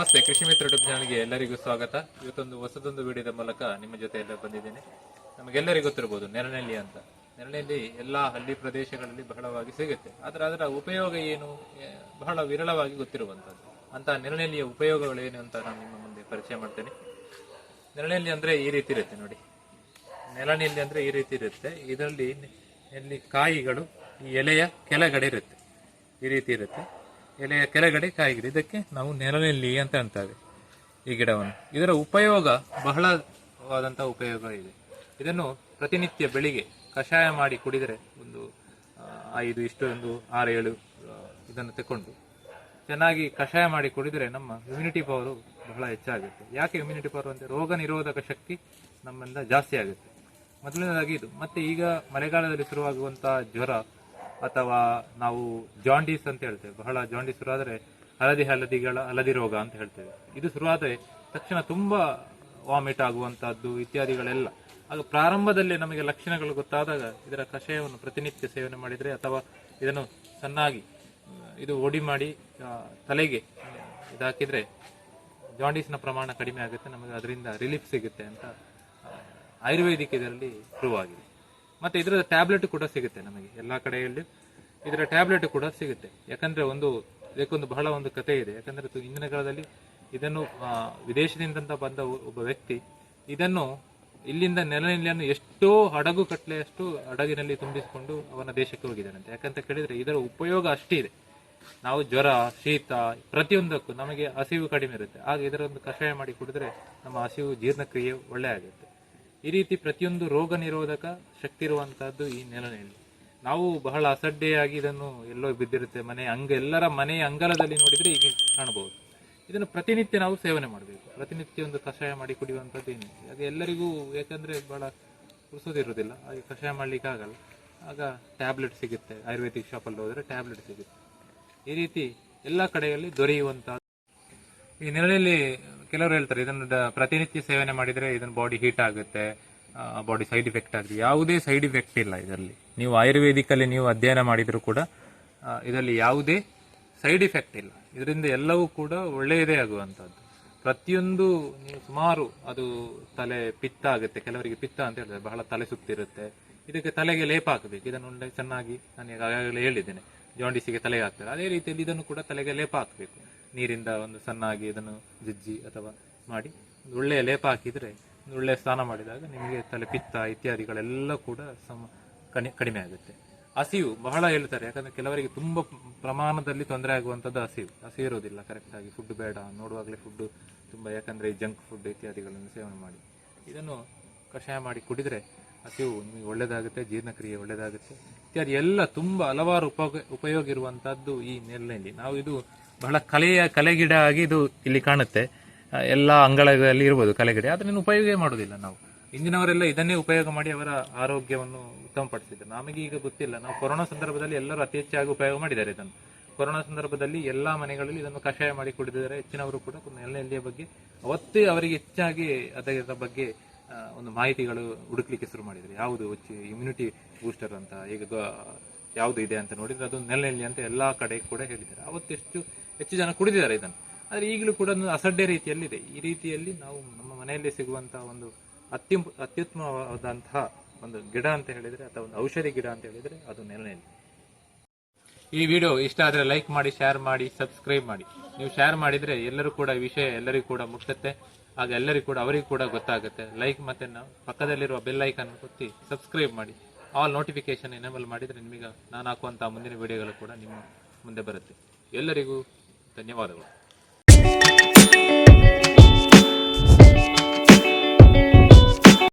ನಮಸ್ತೆ, ಕೃಷಿ ಮಿತ್ರ ಯೂಟ್ಯೂಬ್ ಚಾನಲ್ಗೆ ಎಲ್ಲರಿಗೂ ಸ್ವಾಗತ. ಇವತ್ತೊಂದು ಹೊಸದೊಂದು ವಿಡಿಯೋದ ಮೂಲಕ ನಿಮ್ಮ ಜೊತೆ ಎಲ್ಲ ಬಂದಿದ್ದೇನೆ. ನಮಗೆಲ್ಲರಿಗೂ ಗೊತ್ತಿರಬಹುದು ನೆರನೆಲ್ಲಿ ಅಂತ. ನೆರನೆಲ್ಲಿ ಎಲ್ಲ ಹಳ್ಳಿ ಪ್ರದೇಶಗಳಲ್ಲಿ ಬಹಳವಾಗಿ ಸಿಗುತ್ತೆ. ಆದರೆ ಅದರ ಉಪಯೋಗ ಏನು? ಬಹಳ ವಿರಳವಾಗಿ ಗೊತ್ತಿರುವಂಥದ್ದು. ಅಂತ ನೆರನೆಲ್ಲಿಯ ಉಪಯೋಗಗಳು ಏನು ಅಂತ ನಾನು ನಿಮ್ಮ ಮುಂದೆ ಪರಿಚಯ ಮಾಡ್ತೇನೆ. ನೆರನೆಲ್ಲಿ ಅಂದರೆ ಈ ರೀತಿ ಇರುತ್ತೆ ನೋಡಿ. ನೆರಳೆಲ್ಲಿ ಅಂದರೆ ಈ ರೀತಿ ಇರುತ್ತೆ. ಇದರಲ್ಲಿ ಎಲ್ಲಿ ಕಾಯಿಗಳು, ಈ ಎಲೆಯ ಕೆಳಗಡೆ ಇರುತ್ತೆ. ಈ ರೀತಿ ಇರುತ್ತೆ. ಎಲೆಯ ಕೆಳಗಡೆ ಕಾಯಿಗಳು ಇದಕ್ಕೆ ನಾವು ನೆಲನೆಲ್ಲಿ ಅಂತ ಅಂತೇವೆ ಈ ಗಿಡವನ್ನು. ಇದರ ಉಪಯೋಗ ಬಹಳವಾದಂಥ ಉಪಯೋಗ ಇದೆ ಇದನ್ನು ಪ್ರತಿನಿತ್ಯ ಬೆಳಿಗ್ಗೆ ಕಷಾಯ ಮಾಡಿ ಕುಡಿದರೆ ಒಂದು ಐದು, ಇಷ್ಟು, ಒಂದು, ಆರು, ಏಳು ಇದನ್ನು ತಗೊಂಡು ಚೆನ್ನಾಗಿ ಕಷಾಯ ಮಾಡಿ ಕುಡಿದರೆ ನಮ್ಮ ಇಮ್ಯುನಿಟಿ ಪವರು ಬಹಳ ಹೆಚ್ಚಾಗುತ್ತೆ. ಯಾಕೆ ಇಮ್ಯುನಿಟಿ ಪವರ್ ಅಂದರೆ ರೋಗ ನಿರೋಧಕ ಶಕ್ತಿ ನಮ್ಮಿಂದ ಜಾಸ್ತಿ ಆಗುತ್ತೆ. ಮೊದಲನೇದಾಗಿ ಇದು. ಮತ್ತೆ ಈಗ ಮಳೆಗಾಲದಲ್ಲಿ ಶುರುವಾಗುವಂಥ ಜ್ವರ ಅಥವಾ ನಾವು ಜಾಂಡೀಸ್ ಅಂತ ಹೇಳ್ತೇವೆ. ಬಹಳ ಜಾಂಡೀಸ್ ಶುರುವಾದರೆ ಹಳದಿ ಹಳದಿಗಳ, ಹಳದಿ ರೋಗ ಅಂತ ಹೇಳ್ತೇವೆ. ಇದು ಶುರುವಾದರೆ ತಕ್ಷಣ ತುಂಬಾ ವಾಮಿಟ್ ಆಗುವಂತಹದ್ದು ಇತ್ಯಾದಿಗಳೆಲ್ಲ. ಆಗ ಪ್ರಾರಂಭದಲ್ಲಿ ನಮಗೆ ಲಕ್ಷಣಗಳು ಗೊತ್ತಾದಾಗ ಇದರ ಕಷಾಯವನ್ನು ಪ್ರತಿನಿತ್ಯ ಸೇವನೆ ಮಾಡಿದರೆ ಅಥವಾ ಇದನ್ನು ಚೆನ್ನಾಗಿ ಇದು ಒಡಿ ಮಾಡಿ ತಲೆಗೆ ಇದಾಕಿದ್ರೆ ಜಾಂಡೀಸ್ನ ಪ್ರಮಾಣ ಕಡಿಮೆ ಆಗುತ್ತೆ. ನಮಗೆ ಅದರಿಂದ ರಿಲೀಫ್ ಸಿಗುತ್ತೆ ಅಂತ ಆಯುರ್ವೇದಿಕ್ ಇದರಲ್ಲಿ ಪ್ರೂವ್ ಆಗಿದೆ. ಮತ್ತೆ ಇದರ ಟ್ಯಾಬ್ಲೆಟ್ ಕೂಡ ಸಿಗುತ್ತೆ ನಮಗೆ, ಎಲ್ಲಾ ಕಡೆಯಲ್ಲಿ. ಇದರ ಟ್ಯಾಬ್ಲೆಟ್ ಕೂಡ ಸಿಗುತ್ತೆ. ಯಾಕಂದ್ರೆ ಒಂದು ಇದಕ್ಕೊಂದು ಬಹಳ ಒಂದು ಕತೆ ಇದೆ. ಯಾಕಂದ್ರೆ ಇದು ಇಂದಿನ ಕಾಲದಲ್ಲಿ ಇದನ್ನು ವಿದೇಶದಿಂದ ಬಂದ ಒಬ್ಬ ವ್ಯಕ್ತಿ, ಇದನ್ನು ಇಲ್ಲಿಂದ ನೆಲನೆಲೆಯನ್ನು ಎಷ್ಟೋ ಹಡಗು ಕಟ್ಲೆಯಷ್ಟು ಹಡಗಿನಲ್ಲಿ ತುಂಬಿಸಿಕೊಂಡು ಅವನ ದೇಶಕ್ಕೆ ಹೋಗಿದ್ದಾನಂತೆ. ಯಾಕಂತ ಕೇಳಿದ್ರೆ ಇದರ ಉಪಯೋಗ ಅಷ್ಟಿದೆ ನಾವು ಜ್ವರ, ಶೀತ, ಪ್ರತಿಯೊಂದಕ್ಕೂ ನಮಗೆ ಹಸಿವು ಕಡಿಮೆ ಇರುತ್ತೆ. ಆಗ ಇದರ ಒಂದು ಕಷಾಯ ಮಾಡಿ ಕುಡಿದ್ರೆ ನಮ್ಮ ಹಸಿವು ಜೀರ್ಣಕ್ರಿಯೆ ಒಳ್ಳೆ ಆಗುತ್ತೆ. ಈ ರೀತಿ ಪ್ರತಿಯೊಂದು ರೋಗ ನಿರೋಧಕ ಶಕ್ತಿ ಇರುವಂತಹದ್ದು ಈ ನೆಲನೆಯಲ್ಲಿ. ನಾವು ಬಹಳ ಅಸಡ್ಡೆಯಾಗಿ ಇದನ್ನು ಎಲ್ಲೋ ಬಿದ್ದಿರುತ್ತೆ ಮನೆ ಅಂಗ, ಎಲ್ಲರ ಮನೆಯ ಅಂಗಳದಲ್ಲಿ ನೋಡಿದ್ರೆ ಈಗ ಕಾಣಬಹುದು. ಇದನ್ನು ಪ್ರತಿನಿತ್ಯ ನಾವು ಸೇವನೆ ಮಾಡಬೇಕು. ಪ್ರತಿನಿತ್ಯ ಒಂದು ಕಷಾಯ ಮಾಡಿ ಕುಡಿಯುವಂಥದ್ದು ಏನು ಅದು ಎಲ್ಲರಿಗೂ ಯಾಕಂದ್ರೆ ಬಹಳ ಉಳಿಸೋದಿರೋದಿಲ್ಲ ಹಾಗೆ ಕಷಾಯ ಮಾಡ್ಲಿಕ್ಕೆ ಆಗಲ್ಲ. ಆಗ ಟ್ಯಾಬ್ಲೆಟ್ ಸಿಗುತ್ತೆ. ಆಯುರ್ವೇದಿಕ್ ಶಾಪಲ್ಲಿ ಹೋದರೆ ಟ್ಯಾಬ್ಲೆಟ್ ಸಿಗುತ್ತೆ. ಈ ರೀತಿ ಎಲ್ಲ ಕಡೆಯಲ್ಲಿ ದೊರೆಯುವಂತಹ ಈ ನೆರಳಲ್ಲಿ ಕೆಲವರು ಹೇಳ್ತಾರೆ, ಇದನ್ನ ಪ್ರತಿನಿತ್ಯ ಸೇವನೆ ಮಾಡಿದ್ರೆ ಇದನ್ನ ಬಾಡಿ ಹೀಟ್ ಆಗುತ್ತೆ ಬಾಡಿ ಸೈಡ್ ಇಫೆಕ್ಟ್ ಆಗುತ್ತೆ. ಯಾವುದೇ ಸೈಡ್ ಇಫೆಕ್ಟ್ ಇಲ್ಲ ಇದರಲ್ಲಿ. ನೀವು ಆಯುರ್ವೇದಿಕಲ್ಲಿ ನೀವು ಅಧ್ಯಯನ ಮಾಡಿದ್ರು ಕೂಡ ಇದರಲ್ಲಿ ಯಾವುದೇ ಸೈಡ್ ಇಫೆಕ್ಟ್ ಇಲ್ಲ. ಇದರಿಂದ ಎಲ್ಲವೂ ಕೂಡ ಒಳ್ಳೆಯದೇ ಆಗುವಂತದ್ದು ಪ್ರತಿಯೊಂದು ನೀವು ಸುಮಾರು ಅದು ತಲೆ ಪಿತ್ತ ಆಗುತ್ತೆ. ಕೆಲವರಿಗೆ ಪಿತ್ತ ಅಂತ ಹೇಳ್ತಾರೆ, ಬಹಳ ತಲೆ ಸುತ್ತಿರುತ್ತೆ. ಇದಕ್ಕೆ ತಲೆಗೆ ಲೇಪ ಹಾಕಬೇಕು. ಇದನ್ನು ಚೆನ್ನಾಗಿ ನಾನು ಈಗಾಗಲೇ ಹೇಳಿದ್ದೇನೆ. ಜಾಂಡಿಸಿಗೆ ತಲೆಗೆ ಹಾಕ್ತಾರೆ. ಅದೇ ರೀತಿಯಲ್ಲಿ ಇದನ್ನು ಕೂಡ ತಲೆಗೆ ಲೇಪ ಹಾಕಬೇಕು. ನೀರಿಂದ ಒಂದು ಸಣ್ಣಾಗಿ ಇದನ್ನು ಜಜ್ಜಿ ಅಥವಾ ಮಾಡಿ ಒಳ್ಳೆಯ ಲೇಪ ಹಾಕಿದ್ರೆ ಒಳ್ಳೆಯ ಸ್ನಾನ ಮಾಡಿದಾಗ ನಿಮಗೆ ತಲೆ ಪಿತ್ತ ಇತ್ಯಾದಿಗಳೆಲ್ಲ ಕೂಡ ಸಮ ಕಡಿಮೆ ಆಗುತ್ತೆ. ಹಸಿವು ಬಹಳ ಹೇಳ್ತಾರೆ. ಯಾಕಂದ್ರೆ ಕೆಲವರಿಗೆ ತುಂಬ ಪ್ರಮಾಣದಲ್ಲಿ ತೊಂದರೆ ಆಗುವಂಥದ್ದು ಹಸಿವು. ಹಸಿವು ಇರೋದಿಲ್ಲ. ಕರೆಕ್ಟ್ ಆಗಿ ಫುಡ್ ಬೇಡ. ನೋಡುವಾಗಲೇ ಫುಡ್ ಯಾಕಂದರೆ ಯಾಕಂದ್ರೆ ಜಂಕ್ ಫುಡ್ ಇತ್ಯಾದಿಗಳನ್ನು ಸೇವನೆ ಮಾಡಿ. ಇದನ್ನು ಕಷಾಯ ಮಾಡಿ ಕುಡಿದ್ರೆ ಹಸಿವು ನಿಮಗೆ ಒಳ್ಳೆಯದಾಗುತ್ತೆ, ಜೀರ್ಣಕ್ರಿಯೆ ಒಳ್ಳೆಯದಾಗುತ್ತೆ. ಇತ್ಯಾದಿ ಎಲ್ಲ ತುಂಬ ಹಲವಾರು ಉಪಯೋಗ ಉಪಯೋಗ ಇರುವಂಥದ್ದು ಈ ನೆಲ್ಲೆಲ್ಲಿ ನಾವು ಇದು ಬಹಳ ಕಲೆಯ ಕಲೆಗಿಡ ಆಗಿ ಇದು ಇಲ್ಲಿ ಕಾಣುತ್ತೆ. ಎಲ್ಲ ಅಂಗಳದಲ್ಲಿ ಇರ್ಬೋದು ಕಲೆಗಿಡ ಅದನ್ನು ಉಪಯೋಗ ಮಾಡೋದಿಲ್ಲ ನಾವು. ಇಂದಿನವರೆಲ್ಲ ಇದನ್ನೇ ಉಪಯೋಗ ಮಾಡಿ ಅವರ ಆರೋಗ್ಯವನ್ನು ಉತ್ತಮಪಡಿಸಿದ್ದಾರೆ ನಮಗೆ ಈಗ ಗೊತ್ತಿಲ್ಲ. ನಾವು ಕೊರೋನಾ ಸಂದರ್ಭದಲ್ಲಿ ಎಲ್ಲರೂ ಅತಿ ಹೆಚ್ಚಾಗಿ ಉಪಯೋಗ ಮಾಡಿದ್ದಾರೆ ಇದನ್ನು. ಕೊರೋನಾ ಸಂದರ್ಭದಲ್ಲಿ ಎಲ್ಲಾ ಮನೆಗಳಲ್ಲಿ ಇದನ್ನು ಕಷಾಯ ಮಾಡಿ ಕುಡಿದಿದ್ದಾರೆ. ಹೆಚ್ಚಿನವರು ಕೂಡ ನೆಲೆನೆಲ್ಲಿಯ ಬಗ್ಗೆ ಅವತ್ತೇ ಅವರಿಗೆ ಹೆಚ್ಚಾಗಿ ಅದರ ಬಗ್ಗೆ ಒಂದು ಮಾಹಿತಿಗಳು ಹುಡುಕ್ಲಿಕ್ಕೆ ಶುರು ಮಾಡಿದ್ದಾರೆ ಯಾವುದು ಇಮ್ಯುನಿಟಿ ಬೂಸ್ಟರ್ ಅಂತ, ಈಗ ಯಾವುದು ಇದೆ ಅಂತ ನೋಡಿದ್ರೆ ಅದು ನೆಲ್ಲೆಲ್ಲಿ ಅಂತ ಎಲ್ಲಾ ಕಡೆ ಕೂಡ ಹೇಳಿದ್ದಾರೆ. ಅವತ್ತೆಷ್ಟು ಹೆಚ್ಚು ಜನ ಕುಡಿದಿದ್ದಾರೆ ಇದನ್ನು. ಆದರೆ ಈಗಲೂ ಕೂಡ ಒಂದು ಅಸಡ್ಡೆ ರೀತಿಯಲ್ಲಿದೆ. ಈ ರೀತಿಯಲ್ಲಿ ನಾವು ನಮ್ಮ ಮನೆಯಲ್ಲಿ ಸಿಗುವಂತಹ ಒಂದು ಅತ್ಯುಮ್ ಅತ್ಯುತ್ತಮವಾದಂತಹ ಒಂದು ಗಿಡ ಅಂತ ಹೇಳಿದರೆ ಅಥವಾ ಒಂದು ಔಷಧಿ ಗಿಡ ಅಂತ ಹೇಳಿದರೆ ಅದು ನೆಲೆಯಲ್ಲಿ ಈ ವಿಡಿಯೋ ಇಷ್ಟ ಆದರೆ ಲೈಕ್ ಮಾಡಿ ಶೇರ್ ಮಾಡಿ ಸಬ್ಸ್ಕ್ರೈಬ್ ಮಾಡಿ. ನೀವು ಶೇರ್ ಮಾಡಿದರೆ ಎಲ್ಲರೂ ಕೂಡ ಈ ವಿಷಯ ಎಲ್ಲರಿಗೂ ಕೂಡ ಮುಟ್ಟುತ್ತೆ ಆಗ ಎಲ್ಲರಿಗೂ ಕೂಡ, ಅವರಿಗೂ ಕೂಡ ಗೊತ್ತಾಗುತ್ತೆ. ಲೈಕ್ ಮತ್ತು ನಾವು ಪಕ್ಕದಲ್ಲಿರುವ ಬೆಲ್ ಐಕನ್ ಒತ್ತಿ ಸಬ್ಸ್ಕ್ರೈಬ್ ಮಾಡಿ. ಆಲ್ ನೋಟಿಫಿಕೇಶನ್ ಎನೇಬಲ್ ಮಾಡಿದರೆ ನಿಮಗೆ ನಾನು ಹಾಕುವಂಥ ಮುಂದಿನ ವಿಡಿಯೋಗಳು ಕೂಡ ನಿಮ್ಮ ಮುಂದೆ ಬರುತ್ತೆ. ಎಲ್ಲರಿಗೂ 打电话得了